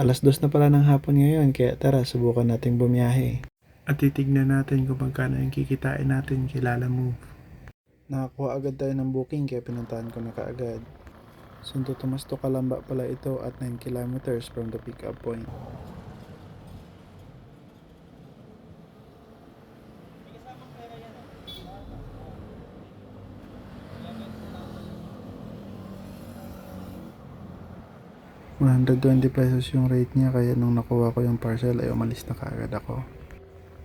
Alas dos na pala ng hapon ngayon, kaya tara, subukan nating bumiyahe. At titignan natin kung magkano yung kikitain natin kay Lala Move. Nakakuha agad tayo ng booking kaya pinuntahan ko na kaagad. Santo Tomas to Calamba pala ito at 9 kilometers from the pickup point. $120 pesos yung rate niya kaya nung nakuha ko yung parcel ay umalis na kaagad ako.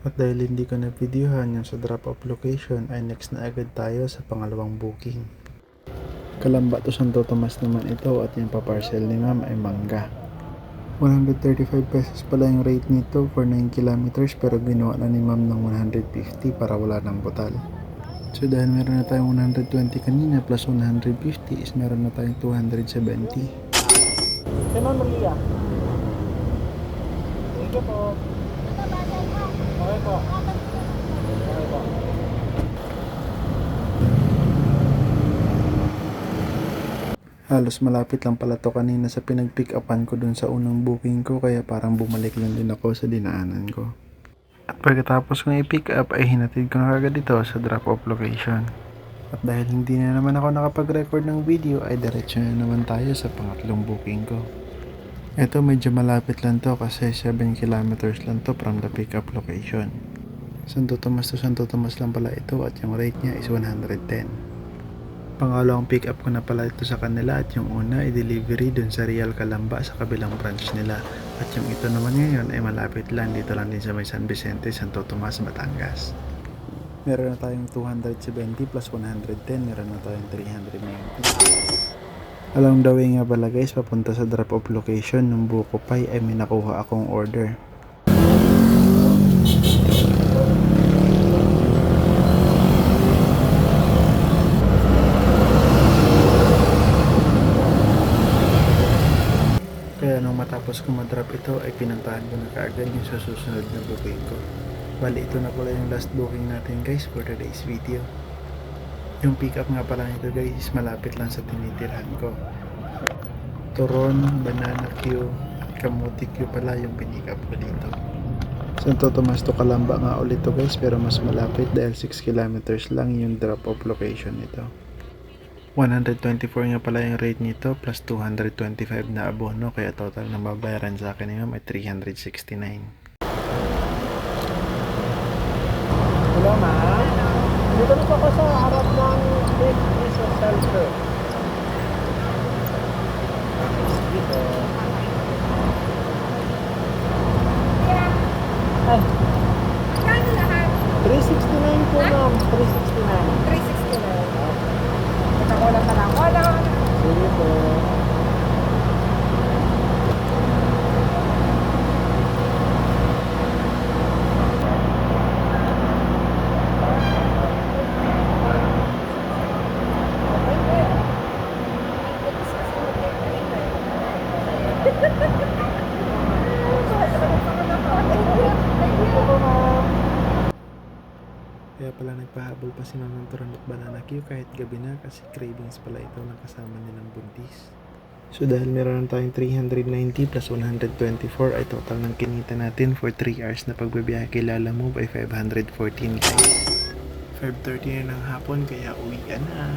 At dahil hindi ko na videohan yung sa drop-off location ay next na agad tayo sa pangalawang booking. Kalamba to Santo Tomas naman ito at yung pa-parcel ni ma'am ay mangga. 135 pesos pala yung rate nito for 9 kilometers pero ginawa na ni ma'am ng 150 para wala ng butal. So dahil meron na tayong 120 kanina plus 150 is meron na tayong 270. Si Ma'am Maria. Thank you po. Okay po. Okay po. Halos malapit lang pala to kanina sa pinag-pick upan ko dun sa unang booking ko kaya parang bumalik lang din ako sa dinaanan ko. At pagkatapos kong i-pick up ay hinatid ko na kagad dito sa drop-off location. At dahil hindi na naman ako nakapag-record ng video ay diretso na naman tayo sa pangatlong booking ko. Ito medyo malapit lang to kasi 7 kilometers lang to from the pick-up location. Santo Tomas to Santo Tomas lang pala ito at yung rate niya is 110. Pangalawang pick up ko na pala ito sa kanila at yung una ay delivery dun sa Real Calamba sa kabilang branch nila. At yung ito naman ngayon ay malapit lang dito lang din sa may San Vicente, Santo Tomas, Batangas. Meron na tayong 270 plus 110, meron na tayong 390. Along the way nga pala guys, papunta sa drop-off location ng Buko Pie ay may nakuha akong order. Kaya nung matapos ko madrop ito ay pinuntahan ko na kaagad yung sa susunod na booking ko. Bali ito na pala yung last booking natin guys for today's video. Yung pick up nga pala nito guys malapit lang sa tinitirhan ko. Turon, Banana Q, at Kamuti Q pala yung pinick ko dito. Santo Tomas to Calamba nga ulit to guys pero mas malapit dahil 6 kilometers lang yung drop off location nito. 124 nga pala yung rate nito plus 225 na abono kaya total na babayaran sa akin ma'am ay 369. Hello, ma'am. Dito na po ako sa harap ng Big Diesel Center. Dito. Ay, Kano lahat? 369 po, ma'am. 369. 369. Nakakulang ka lang. Wala. Sige po. Kaya pala nagpahabol pa si Ma'am ng Turon at Banana Q kahit gabi na kasi cravings pala ito ng kasama nilang buntis. So dahil meron tayong 390 plus 124 ay total ng kinita natin for 3 hours na pagbibiyahe kay Lala Move ay 514 guys. 5.30 na ng hapon kaya uwi ka na.